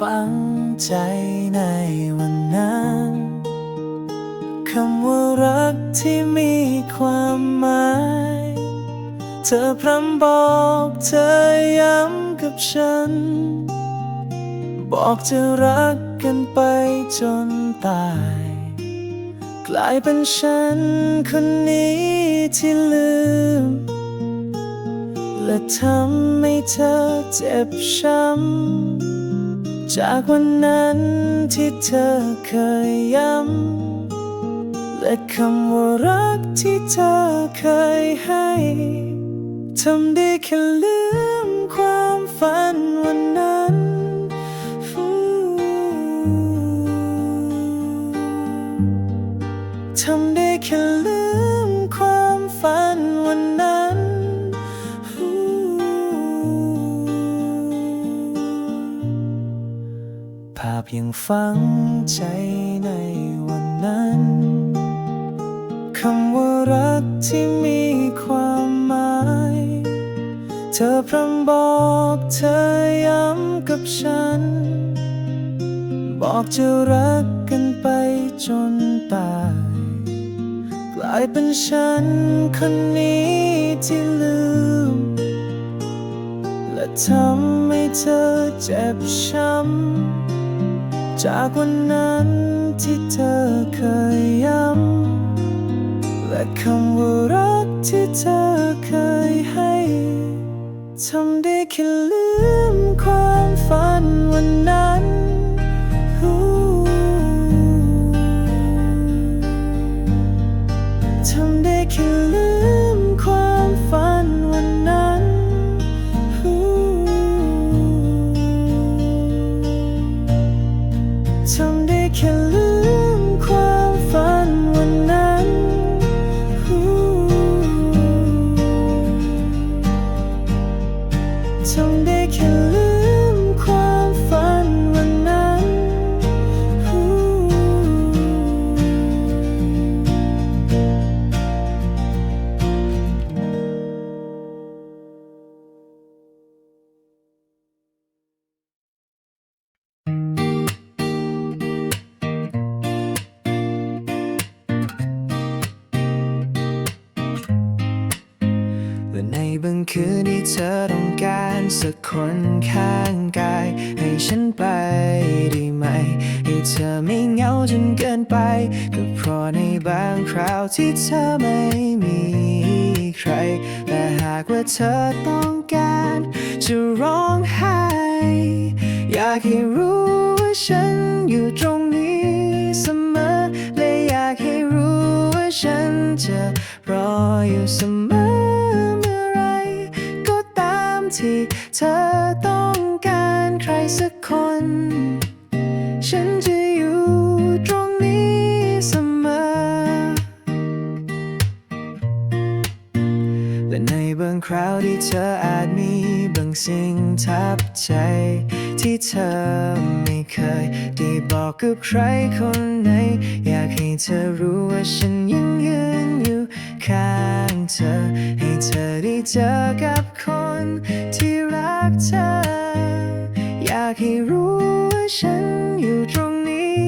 ฝังใจในวันนั้นคำว่ารักที่มีความหมาย เธอพร่ำบอกเธอย้ำกับฉัน บอกจะรักกันไปจนตาย กลายเป็นฉันคนนี้ที่ลืม และทำให้เธอเจ็บช้ำ จากวันนั้นที่เธอเคยย้ำ และคำว่ารักที่เธอเคยให้ทำได้แค่ลืมความฝันวันนั้น ฝังใจในวันนั้น คำว่ารักที่มีความหมาย เธอพร่ำบอกเธอย้ำกับฉัน บอกจะรักกันไปจนตาย กลายเป็นฉันคนนี้ที่ลืม จากวันนั้นที่เธอเคยย้ำและคำว่ารักที่เธอเคยให้ทำได้แค่ลืมความฝันวันนั้น คืนที่เธอต้องการสักคนข้างกาย ให้ฉันไปได้ไหม ให้เธอไม่เหงาจนเกินไป ก็เพราะในบางคราวที่เธอไม่มีใคร แต่หากว่าเธอต้องการจะร้องไห้ อยากให้รู้ว่าฉันอยู่ตรงนี้เสมอ และอยากให้รู้ว่าฉันจะรออยู่เสมอ ที่เธอต้องการใครสักคน ฉันจะอยู่ตรงนี้เสมอ และในบางคราวที่เธออาจมีบางสิ่งทับใจ ที่เธอไม่เคยได้บอกกับใครคนไหน อยากให้เธอรู้ว่าฉันยังยืนอยู่ ข้างเธอ ให้เธอได้เจอกับคนที่รักเธอ อยากให้รู้ว่าฉันอยู่ตรงนี้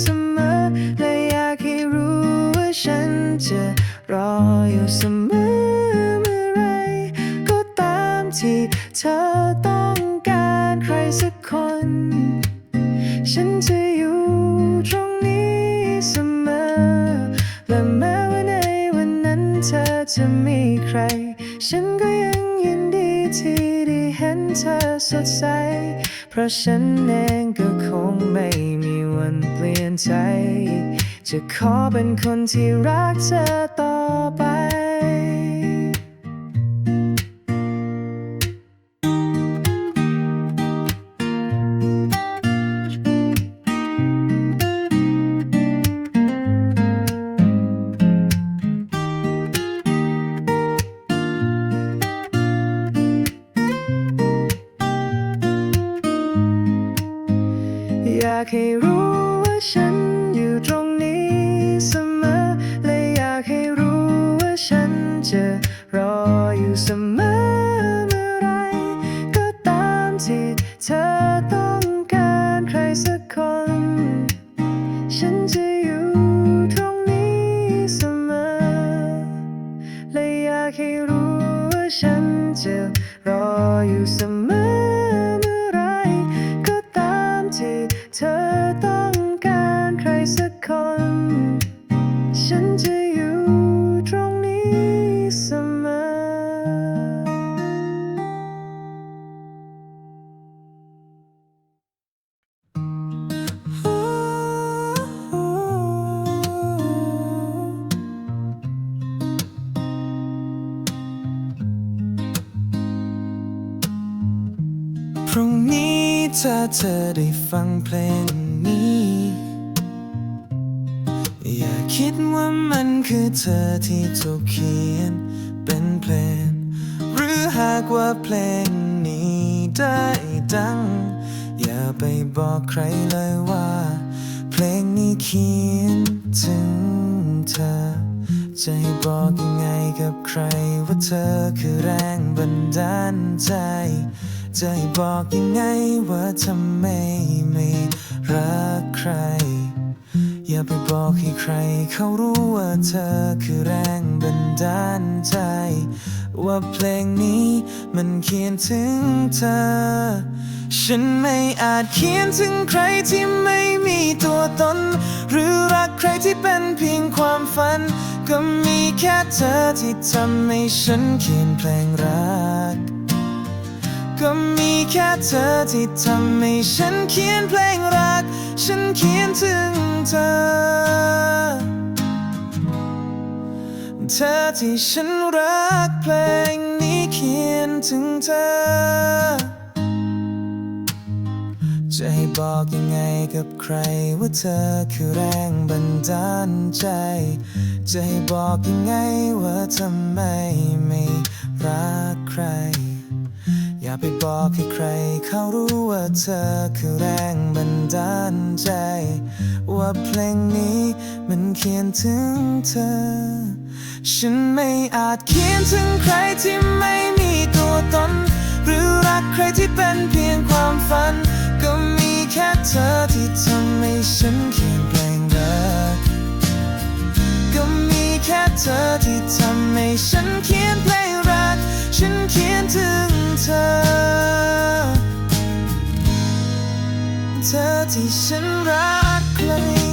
เสมอ และอยากให้รู้ว่าฉันจะรออยู่เสมอเมื่อไร ก็ตามที่เธอต้องการใครสักคน ฉันจะ จะมีใคร ฉันก็ยังยินดีที่ได้เห็นเธอสดใส เพราะฉันเองก็คงไม่มีวันเปลี่ยนใจ จะขอเป็นคนที่รักเธอต่อไป ถ้าเธอได้ฟังเพลงนี้ อย่าคิดว่ามันคือเธอที่ถูกเขียนเป็นเพลง หรือหากว่าเพลงนี้ได้ดัง อย่าไปบอกใครเลยว่า เพลงนี้เขียนถึงเธอ จะให้บอกยังไงกับใครว่าเธอคือแรงบันดาลใจ จะให้บอกยังไงว่าทำไมไม่รักใคร อย่าไปบอกให้ใครเขารู้ว่าเธอคือแรงบันดาลใจ ว่าเพลงนี้มันเขียนถึงเธอ ฉันไม่อาจเขียนถึงใครที่ไม่มีตัวตน หรือรักใครที่เป็นเพียงความฝัน ก็มีแค่เธอที่ทำให้ฉันเขียนเพลงรัก ก็มีแค่เธอที่ทำให้ฉันเขียนเพลงรัก ฉันเขียนถึงเธอ เธอที่ฉันรักเพลงนี้เขียนถึงเธอ จะให้บอกยังไงกับใครว่าเธอคือแรงบันดาลใจ จะให้บอกยังไงว่าทำไมไม่รักใคร อย่าไปบอกให้ใครเขารู้ว่าเธอคือแรงบันดาลใจ ว่าเพลงนี้มันเขียนถึงเธอ ฉันไม่อาจเขียนถึงใครที่ไม่มีตัวตน หรือรักใครที่เป็นเพียงความฝัน ก็มีแค่เธอที่ทำให้ฉันเขียนเพลงรักก็มีแค่เธอที่ทำให้ฉันเขียนเพลง ฉันเขียนถึงเธอ เธอที่ฉันรักใคร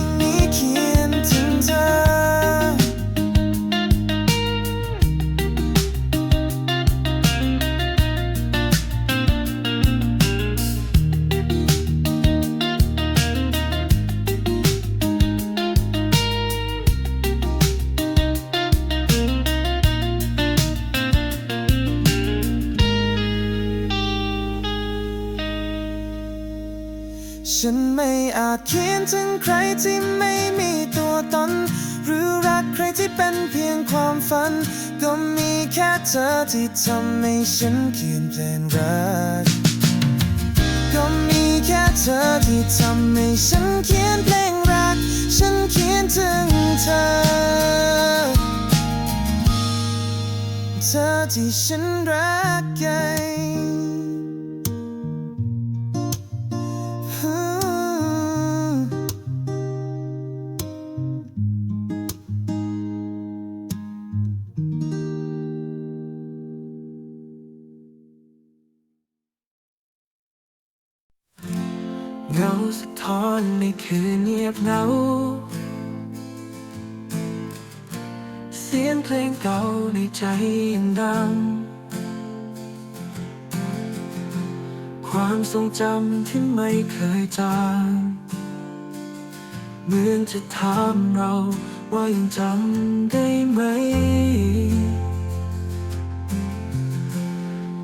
ฉันไม่อาจเขียนถึงใครที่ไม่มีตัวตน หรือรักใครที่เป็นเพียงความฝัน ก็มีแค่เธอที่ทำให้ฉันเขียนเพลงรัก ก็มีแค่เธอที่ทำให้ฉันเขียนเพลงรัก ฉันเขียนถึงเธอ เธอที่ฉันรักไง อนในคืนเงียบเหงา เสียงเพลงเก่าในใจยังดัง ความทรงจำที่ไม่เคยจางเหมือนจะถามเราว่ายังจำได้ไหม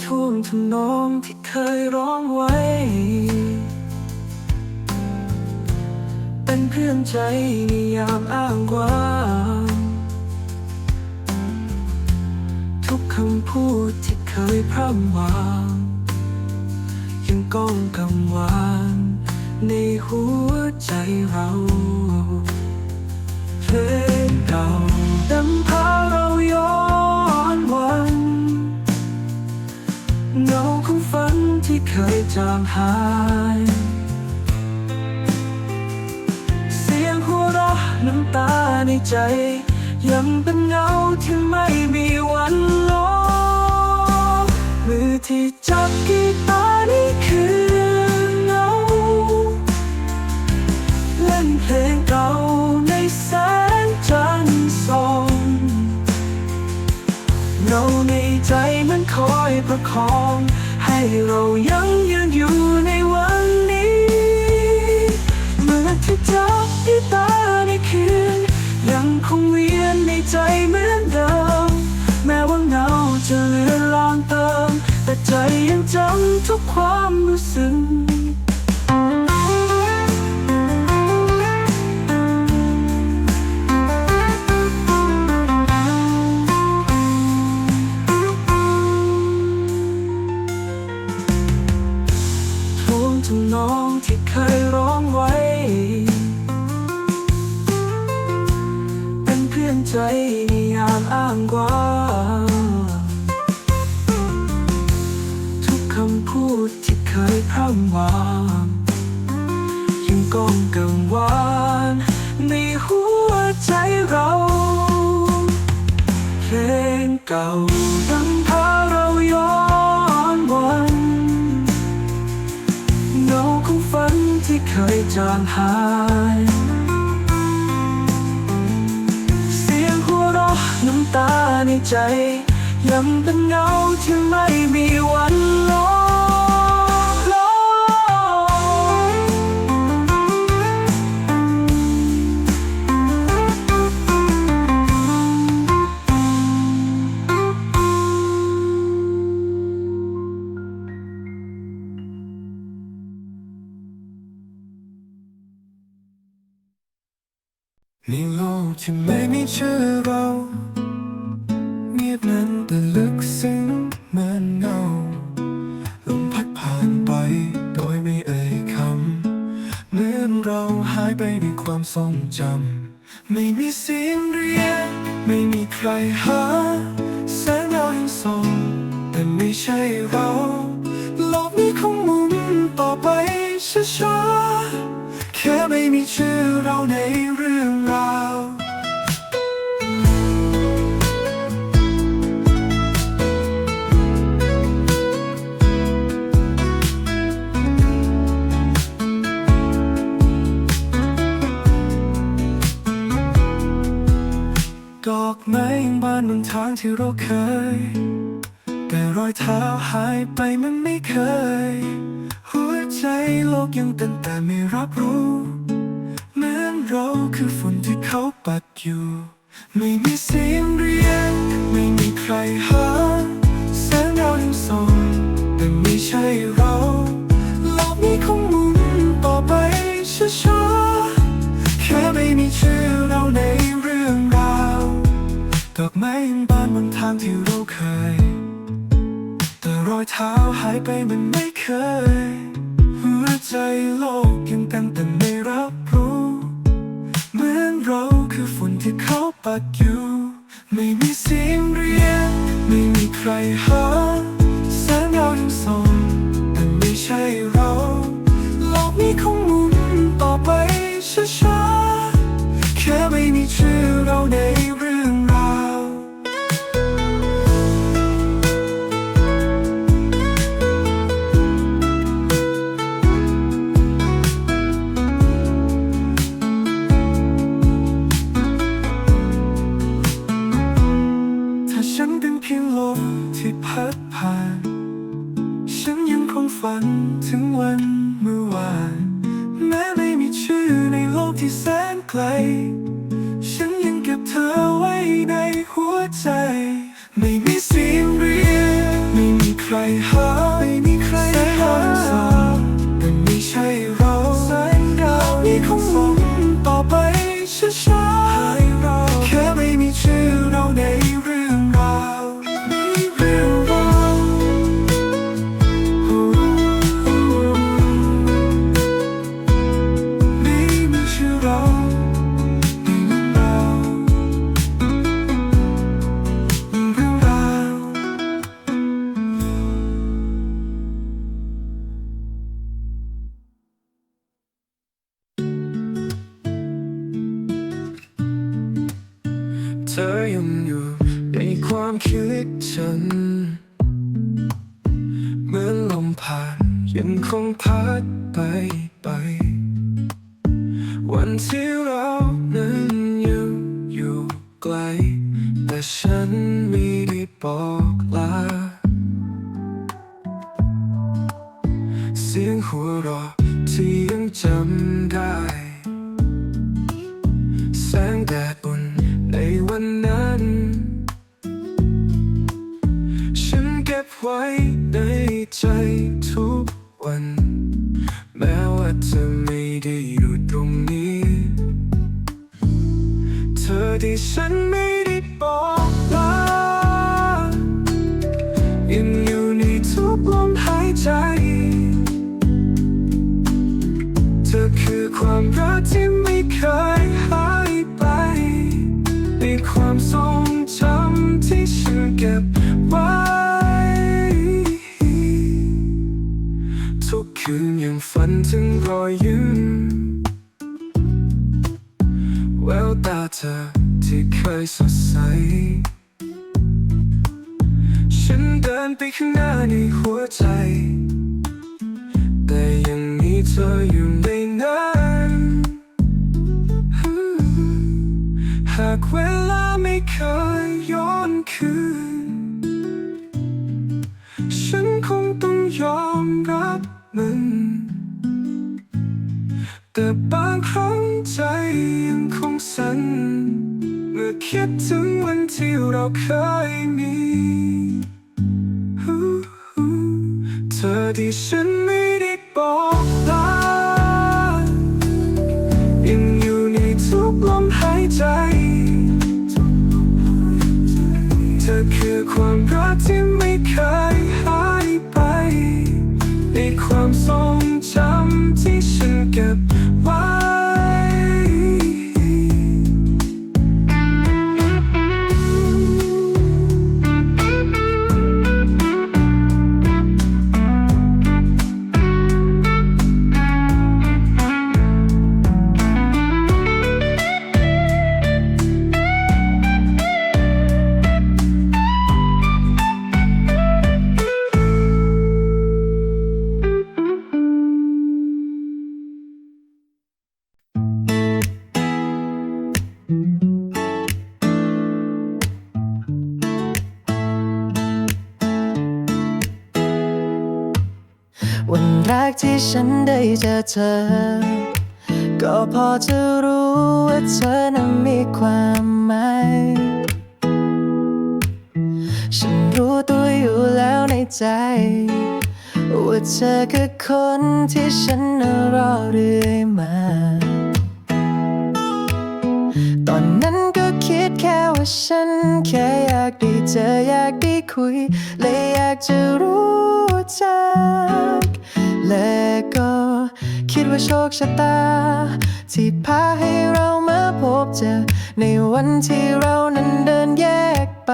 ท่วงทำนองที่เคยร้องไว้ เพื่อนใจในยามอ้างว้างทุกคำพูดที่เคยพร่ำวางยังก้องกังวานในหัวใจเราเพลงเก่าดังพาเราย้อนวันเงาของฝันที่เคยจางหาย น้ำตาในใจ ยังเป็นเงาที่ไม่มีวันลบมือที่จับกีตาร์นี่คือเงาเล่นเพลงเก่าในแสงจันทร์ส่องเงาในใจมันคอยประคอง ให้เรายังยืนอยู่ใน คงเวียนในใจเหมือนเดิม แม้ว่าเงาจะเลือนลางเติม แต่ใจยังจำทุกความรู้สึก ที่ไม่มีชื่อเรา เงียบนั้นแต่ลึกซึ้งเหมือนเงาลมพัดผ่านไปโดยไม่เอ่ยคำเหมือนเราหายไปในความทรงจำไม่มีเสียงเรียกไม่มีใครหาแสงเรายังส่องแต่ไม่ใช่เราโลกนี้คงหมุนต่อไปช้าๆแค่ไม่มีชื่อเราในเรื่องราว บนบนทางที่เราเคย แต่รอยเท้าหายไปมันไม่เคย หัวใจโลกยังเต้นแต่ไม่รับรู้เหมือนเราคือฝุ่นที่เขาปัดอยู่ ไม่มีเสียงเรียกไม่มีใครหาแสงเรายังส่องแต่ไม่ใช่เราโลกนี้คงหมุนต่อไปช้าๆแค่ไม่มีชื่อเราใน ไม้ยังบานบนทางที่เราเคย แต่รอยเท้าหายไปมันไม่เคย หัวใจโลกยังเต้นแต่ไม่รับรู้ เหมือนเราคือฝุ่นที่เขาปัดอยู่ ไม่มีเสียงเรียก ไม่มีใครหาแสงเรายังส่องแต่ไม่ใช่เรา โลกนี้คงหมุนต่อไปช้าๆแค่ไม่มีชื่อเราใน ยันถึงวันเมื่อวาน แม้ไม่มีชื่อในโลกที่แสนไกล ฉันยังเก็บเธอไว้ในหัวใจ ไม่มีเสียงเรียกไม่มีใครหาไม่มีใครหาแต่ไม่ใช่เราแสงดาวนี้คงหมุนต่อไปช้าๆ จำได้ แสงแดดอุ่นในวันนั้น ฉันเก็บไว้ในใจทุกวัน แม้ว่าเธอไม่ได้อยู่ตรงนี้ เธอที่ฉันไม่ เคยหายไป ในความทรงจำที่ฉันเก็บไว้ ทุกคืนยังฝันถึงรอยยิ้มแววตาเธอที่เคยสดใส ฉันเดินไปข้างหน้าในหัวใจ แต่ยังมีเธออยู่ในนั้นากเวลาไม่เคยย้อนคืน ฉันคงต้องยอมรับมัน แต่บางครั้งใจยังคงสั่นเมื่อคิดถึงวันที่เราเคยมีเธอที่ฉันไม่ได้บอกลา คือความรักที่ ที่ฉันได้เจอเธอ ก็พอจะรู้ว่าเธอนั้นมีความหมายฉันรู้ตัวอยู่แล้วในใจ ว่าเธอคือคนที่ฉันน่ะรอเรื่อยมา ตอนนั้นก็คิดแค่ว่าฉันแค่อยากได้เจออยากได้คุยเลยอยากจะรู้จัก และก็คิดว่าโชคชะตา ที่พาให้เรามาพบเจอ ในวันที่เรานั้นเดินแยกไป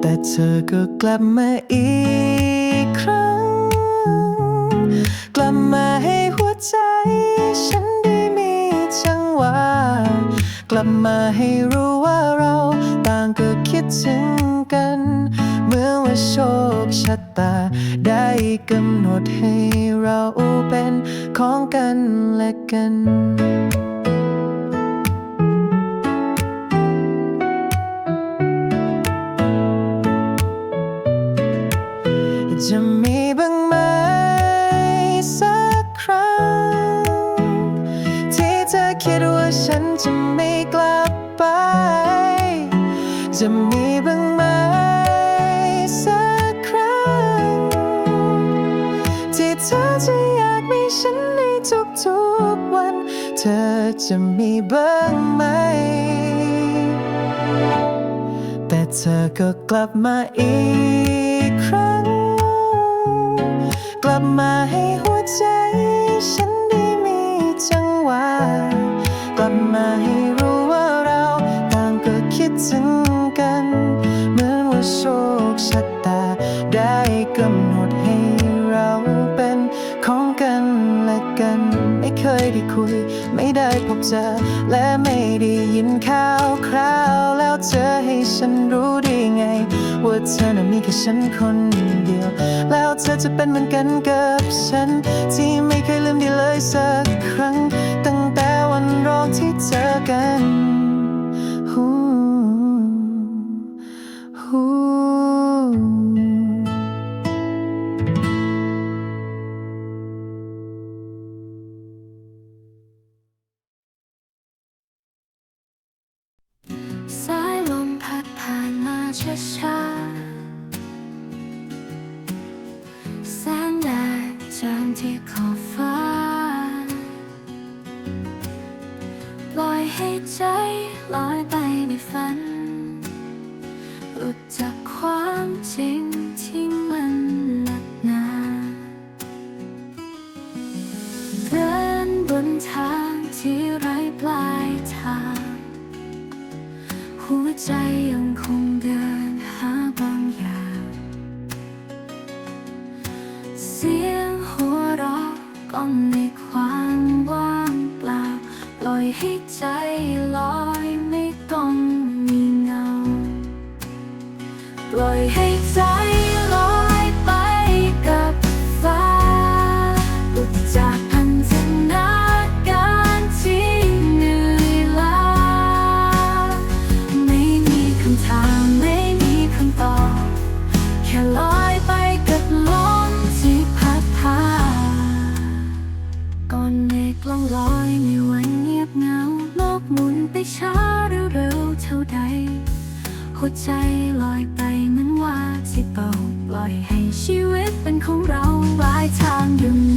แต่เธอก็กลับมาอีกครั้ง กลับมาให้หัวใจ ฉันได้มีจังหวะกลับมาให้รู้ว่าเรา ต่างก็คิดถึงกัน เมื่อว่าโชคชะ ตา ได้กำหนดให้เราเป็นของกันและกันจะมีบ้างไหมสักครั้ง ที่เธอคิดว่าฉันจะไม่กลับไป จะมีบ้าง จะมีบ้างไหม แต่เธอก็กลับมาอีกครั้ง กลับมาให้หัวใจ ฉันได้มีจังหวะ กลับมาให้ ไม่ได้พบเจอ และไม่ได้ยินข่าวคราวแล้วเธอให้ฉันรู้ได้ไง ว่าเธอน่ะมีแค่ฉันคนเดียว แล้วเธอจะเป็นเหมือนกันกับฉัน ที่ไม่เคยลืมได้เลยสักครั้ง ตั้งแต่วันแรกที่เจอกัน ให้ใจ เป็นของเราปลายทางยู่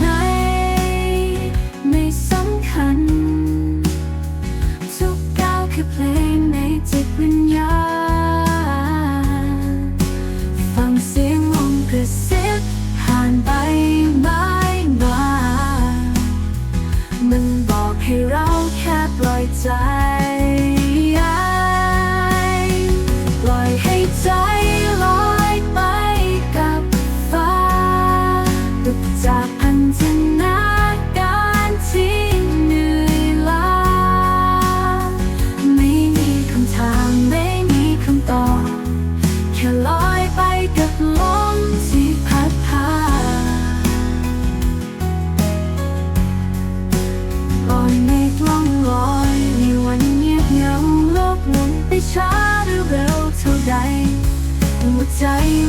ใจ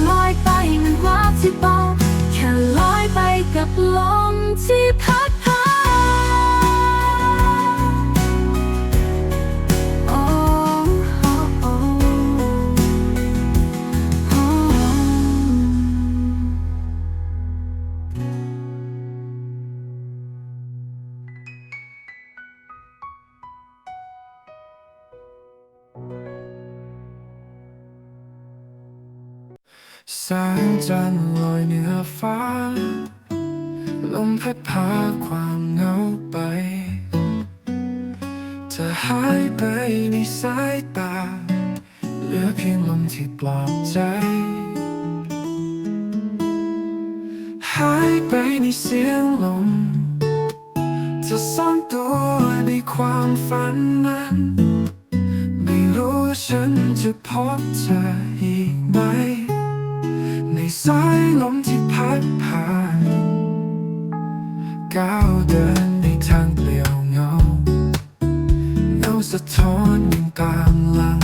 ลอยไปเหมือนว่าที่เบาแค่ลอยไปกับลมที่พัด งจันทร์ลอยเหนือฟ้า ลมพัดพาความเหงาไป จะหายไปในสายตา เหลือเพียงลมที่ปลอบใจ หายไปในเสียงลม จะซ่อนตัวในความฝันนั้น ไม่รู้ฉันจะพบเธออีกไหม ด้สายลมที่พัดผ่าน ก้าวเดินในทางเปลี่ยวเงาเงาสะท้อนยังกลางหลัง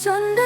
เงี